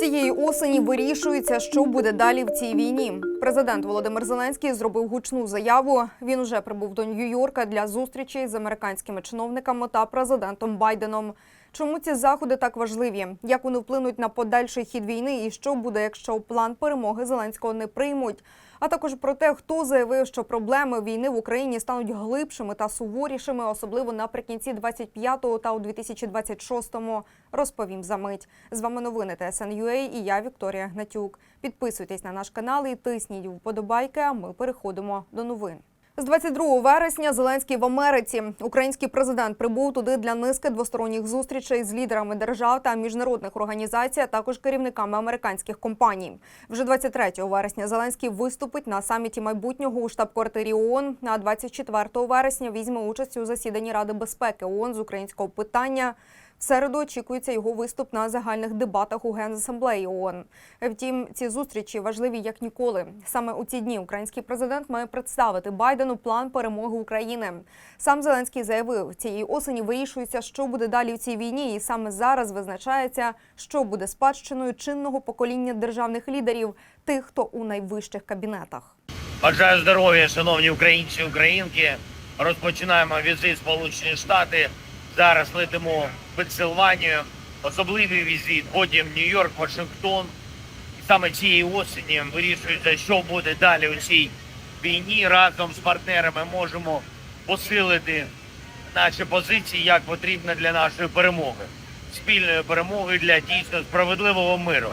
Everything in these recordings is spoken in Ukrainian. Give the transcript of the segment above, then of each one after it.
Цієї осені вирішується, що буде далі в цій війні. Президент Володимир Зеленський зробив гучну заяву. Він уже прибув до Нью-Йорка для зустрічей з американськими чиновниками та президентом Байденом. Чому ці заходи так важливі? Як вони вплинуть на подальший хід війни? І що буде, якщо план перемоги Зеленського не приймуть? А також про те, хто заявив, що проблеми війни в Україні стануть глибшими та суворішими, особливо наприкінці 25-го та у 2026-му, розповім за мить. З вами новини ТСН.UA і я Вікторія Гнатюк. Підписуйтесь на наш канал і тисніть вподобайки. А ми переходимо до новин. З 22 вересня Зеленський в Америці. Український президент прибув туди для низки двосторонніх зустрічей з лідерами держав та міжнародних організацій, а також керівниками американських компаній. Вже 23 вересня Зеленський виступить на саміті майбутнього у штаб-квартирі ООН. А 24 вересня візьме участь у засіданні Ради безпеки ООН з українського питання. Середу очікується його виступ на загальних дебатах у Генасамблеї ООН. Втім, ці зустрічі важливі як ніколи. Саме у ці дні український президент має представити Байдену план перемоги України. Сам Зеленський заявив, цієї осені вирішується, що буде далі в цій війні, і саме зараз визначається, що буде спадщиною чинного покоління державних лідерів, тих, хто у найвищих кабінетах. Бажаю здоров'я, шановні українці українки. Розпочинаємо візит Сполучені Штати. Зараз летимо в Пенсильванію. Особливий візит, потім Нью-Йорк, Вашингтон. І саме цієї осені вирішується, що буде далі у цій війні. Разом з партнерами можемо посилити наші позиції, як потрібно для нашої перемоги, спільної перемоги для дійсно справедливого миру.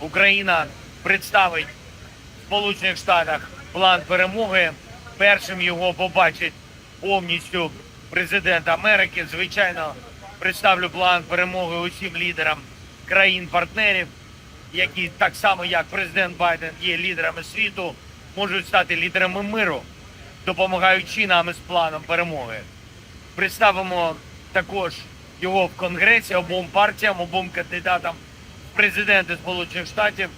Україна представить в Сполучених Штатах план перемоги. Першим його побачить повністю президент Америки. Звичайно, представлю план перемоги усім лідерам країн-партнерів, які так само як президент Байден є лідерами світу, можуть стати лідерами миру, допомагаючи нам із планом перемоги. Представимо також його в Конгресі обом партіям, обом кандидатам в президенти Сполучених Штатів.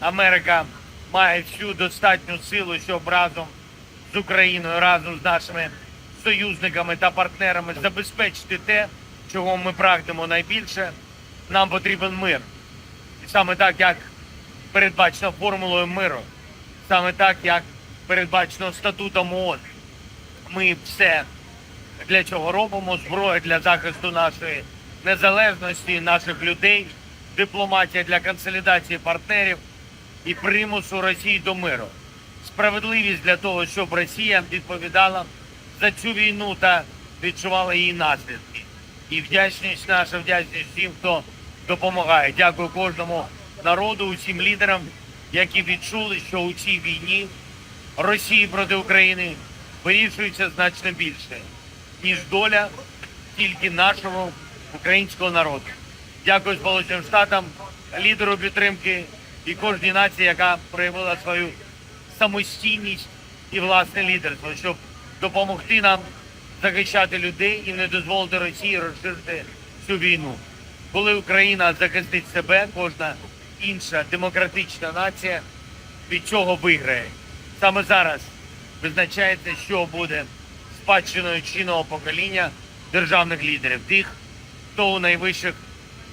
Америка має всю достатню силу, щоб разом з Україною, разом з нашими союзниками та партнерами забезпечити те, чого ми прагнемо найбільше. Нам потрібен мир. І саме так, як передбачено формулою миру, саме так, як передбачено статутом ООН. Ми все для чого робимо зброя для захисту нашої незалежності, наших людей, дипломатія для консолідації партнерів і примусу Росії до миру. Справедливість для того, щоб Росія відповідала за цю війну та відчувала її наслідки. І вдячність наша вдячність всім, хто допомагає. Дякую кожному народу, усім лідерам, які відчули, що у цій війні Росії проти України вирішується значно більше, ніж доля тільки нашого українського народу. Дякую Сполученим Штатам, лідеру підтримки і кожній нації, яка проявила свою самостійність і власне лідерство, щоб допомогти нам захищати людей і не дозволити Росії розширити цю війну. Коли Україна захистить себе, кожна інша демократична нація від цього виграє. Саме зараз визначається, що буде спадщиною чинного покоління державних лідерів, тих, хто у найвищих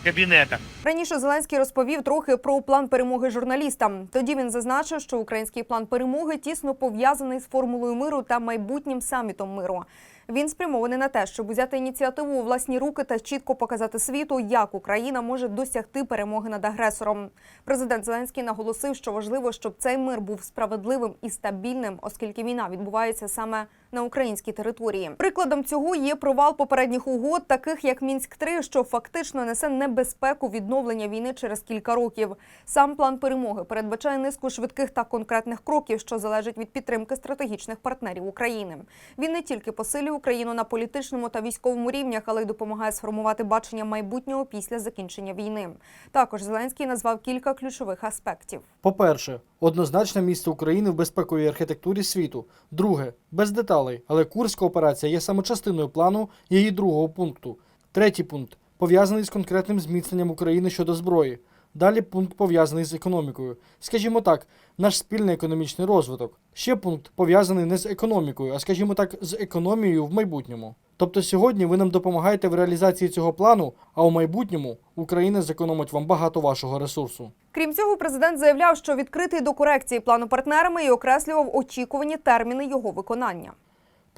кабінетах. Раніше Зеленський розповів трохи про план перемоги журналістам. Тоді він зазначив, що український план перемоги тісно пов'язаний з формулою миру та майбутнім самітом миру. Він спрямований на те, щоб взяти ініціативу у власні руки та чітко показати світу, як Україна може досягти перемоги над агресором. Президент Зеленський наголосив, що важливо, щоб цей мир був справедливим і стабільним, оскільки війна відбувається саме на українській території. Прикладом цього є провал попередніх угод, таких як мінськ 3 що фактично несе небезпеку відновлення війни через кілька років. Сам план перемоги передбачає низку швидких та конкретних кроків, що залежать від підтримки стратегічних партнерів України. Він не тільки посилює Україну на політичному та військовому рівнях, але й допомагає сформувати бачення майбутнього після закінчення війни. Також Зеленський назвав кілька ключових аспектів. По-перше, однозначне місце України в безпековій архітектурі світу. Друге, без деталей, але Курська операція є саме частиною плану її другого пункту. Третій пункт пов'язаний з конкретним зміцненням України щодо зброї. Далі пункт пов'язаний з економікою. Скажімо так, наш спільний економічний розвиток. Ще пункт пов'язаний не з економікою, а скажімо так, з економією в майбутньому. Тобто сьогодні ви нам допомагаєте в реалізації цього плану, а у майбутньому Україна зекономить вам багато вашого ресурсу. Крім цього, президент заявляв, що відкритий до корекції плану партнерами і окреслював очікувані терміни його виконання.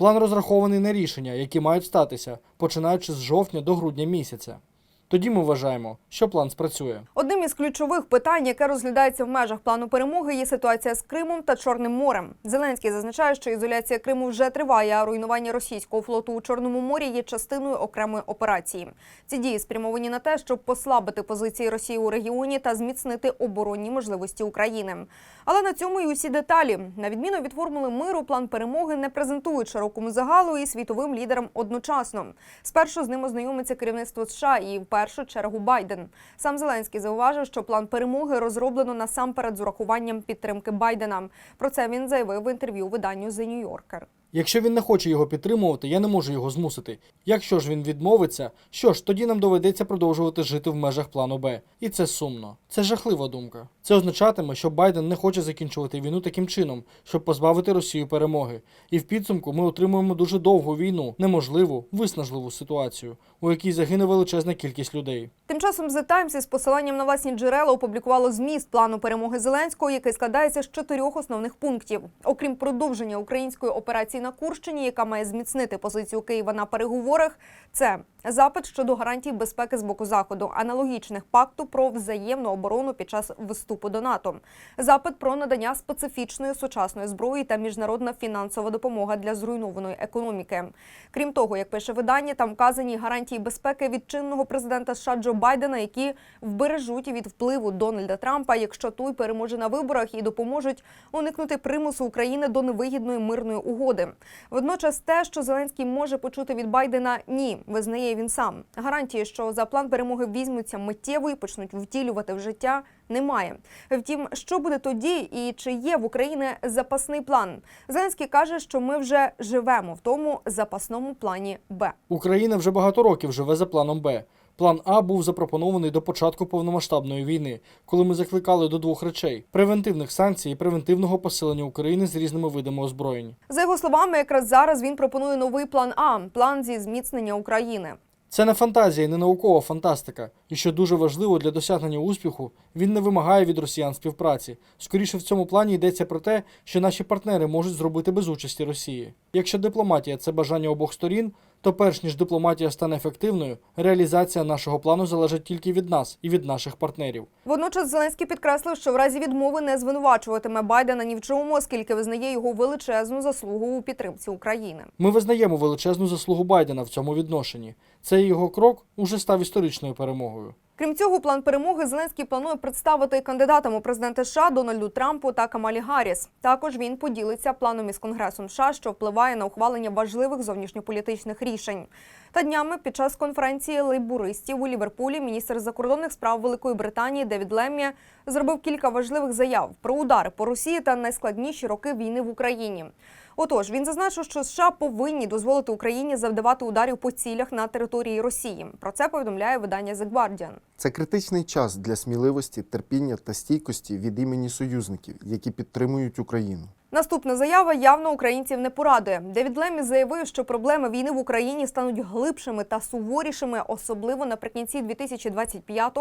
План розрахований на рішення, які мають статися, починаючи з жовтня до грудня місяця. Тоді ми вважаємо, що план спрацює. Одним із ключових питань, яке розглядається в межах плану перемоги, є ситуація з Кримом та Чорним морем. Зеленський зазначає, що ізоляція Криму вже триває, а руйнування російського флоту у Чорному морі є частиною окремої операції. Ці дії спрямовані на те, щоб послабити позиції Росії у регіоні та зміцнити оборонні можливості України. Але на цьому і усі деталі. На відміну від формули миру, план перемоги не презентують широкому загалу і світовим лідерам одночасно. Спершу з ним ознайомиться керівництво США і в першу чергу Байден. Сам Зеленський зауважив, що план перемоги розроблено насамперед з урахуванням підтримки Байдена. Про це він заявив в інтерв'ю виданню The New Yorker. Якщо він не хоче його підтримувати, я не можу його змусити. Якщо ж він відмовиться, що ж, тоді нам доведеться продовжувати жити в межах плану Б. І це сумно. Це жахлива думка. Це означатиме, що Байден не хоче закінчувати війну таким чином, щоб позбавити Росію перемоги. І в підсумку ми отримуємо дуже довгу війну, неможливу, виснажливу ситуацію, у якій загине величезна кількість людей. Тим часом The Times із посиланням на власні джерела опублікувало зміст плану перемоги Зеленського, який складається з чотирьох основних пунктів. Окрім продовження української операції на Курщині, яка має зміцнити позицію Києва на переговорах, це запит щодо гарантій безпеки з боку заходу, аналогічних пакту про взаємну оборону під час вступу до НАТО, запит про надання специфічної сучасної зброї та міжнародна фінансова допомога для зруйнованої економіки. Крім того, як пише видання, там вказані гарантії безпеки від чинного президента США Джо Байдена, які вбережуть від впливу Дональда Трампа, якщо той переможе на виборах і допоможуть уникнути примусу України до невигідної мирної угоди. Водночас, те, що Зеленський може почути від Байдена, ні, визнає він сам. Гарантії, що за план перемоги візьмуться миттєво і почнуть втілювати в життя. Немає. Втім, що буде тоді, і чи є в Україні запасний план? Зеленський каже, що ми вже живемо в тому запасному плані Б. Україна вже багато років живе за планом Б. План А був запропонований до початку повномасштабної війни, коли ми закликали до двох речей: превентивних санкцій і превентивного посилення України з різними видами озброєнь. За його словами, якраз зараз він пропонує новий план А план зі зміцнення України. Це не фантазія, не наукова фантастика. І що дуже важливо для досягнення успіху, він не вимагає від росіян співпраці. Скоріше в цьому плані йдеться про те, що наші партнери можуть зробити без участі Росії. Якщо дипломатія це бажання обох сторін, то перш ніж дипломатія стане ефективною, реалізація нашого плану залежить тільки від нас і від наших партнерів. Водночас Зеленський підкреслив, що в разі відмови не звинувачуватиме Байдена ні в чому, оскільки визнає його величезну заслугу у підтримці України. Ми визнаємо величезну заслугу Байдена в цьому відношенні. Цей його крок уже став історичною перемогою. Крім цього, план перемоги Зеленський планує представити кандидатам у президенти США Дональду Трампу та Камалі Гарріс. Також він поділиться планом із Конгресом США, що впливає на ухвалення важливих зовнішньополітичних рішень. Та днями під час конференції лейбуристів у Ліверпулі міністр закордонних справ Великої Британії Девід Леммі зробив кілька важливих заяв про удари по Росії та найскладніші роки війни в Україні. Отож, він зазначив, що США повинні дозволити Україні завдавати ударів по цілях на території Росії. Про це повідомляє видання The Guardian. Це критичний час для сміливості, терпіння та стійкості від імені союзників, які підтримують Україну. Наступна заява явно українців не порадує. Девід Лемі заявив, що проблеми війни в Україні стануть глибшими та суворішими, особливо наприкінці 2025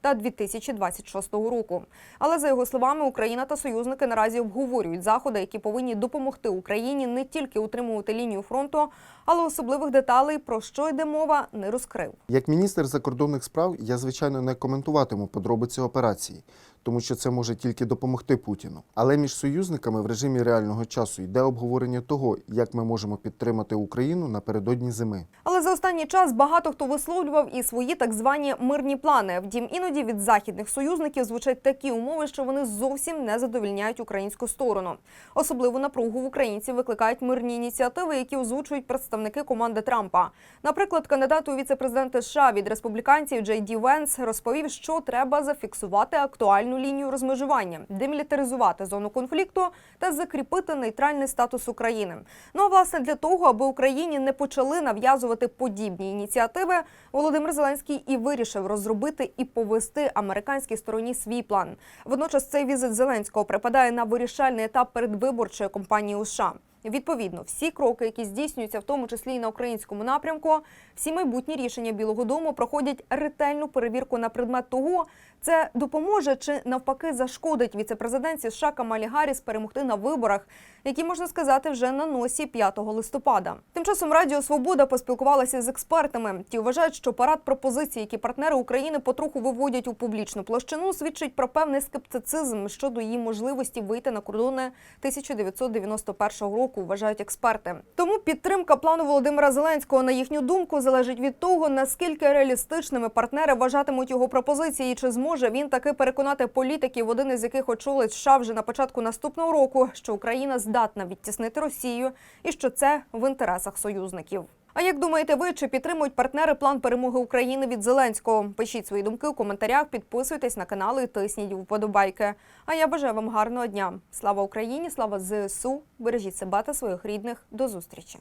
та 2026 року. Але за його словами, Україна та союзники наразі обговорюють заходи, які повинні допомогти Україні не тільки утримувати лінію фронту, але особливих деталей про що йде мова, не розкрив. Як міністр закордонних справ, я звичайно не коментуватиму подробиці операції, тому що це може тільки допомогти Путіну. Але між союзниками в режимі реального часу йде обговорення того, як ми можемо підтримати Україну напередодні зими. Але за останній час багато хто висловлював і свої так звані мирні плани. Втім, іноді від західних союзників звучать такі умови, що вони зовсім не задовільняють українську сторону. Особливу напругу в українців викликають мирні ініціативи, які озвучують представники представники команди Трампа. Наприклад, кандидат у віце-президенти США від республіканців Джей Ді Венс розповів, що треба зафіксувати актуальну лінію розмежування, демілітаризувати зону конфлікту та закріпити нейтральний статус України. Ну а власне для того, аби Україні не почали нав'язувати подібні ініціативи, Володимир Зеленський і вирішив розробити і повести американській стороні свій план. Водночас цей візит Зеленського припадає на вирішальний етап передвиборчої кампанії у США. Відповідно, всі кроки, які здійснюються, в тому числі і на українському напрямку, всі майбутні рішення Білого Дому проходять ретельну перевірку на предмет того, це допоможе чи навпаки зашкодить віцепрезидентці США Камалі Гарріс перемогти на виборах, які можна сказати вже на носі 5 листопада. Тим часом Радіо Свобода поспілкувалася з експертами. Ті вважають, що парад пропозицій, які партнери України потроху виводять у публічну площину, свідчить про певний скептицизм щодо її можливості вийти на кордони 1991 року. Вважають експерти. Тому підтримка плану Володимира Зеленського, на їхню думку, залежить від того, наскільки реалістичними партнери вважатимуть його пропозиції, чи зможе він таки переконати політиків, один із яких очолить США вже на початку наступного року, що Україна здатна відтіснити Росію і що це в інтересах союзників. А як думаєте ви, чи підтримують партнери план перемоги України від Зеленського? Пишіть свої думки у коментарях, підписуйтесь на канал і тисніть вподобайки. А я бажаю вам гарного дня. Слава Україні! Слава ЗСУ! Бережіть себе та своїх рідних. До зустрічі!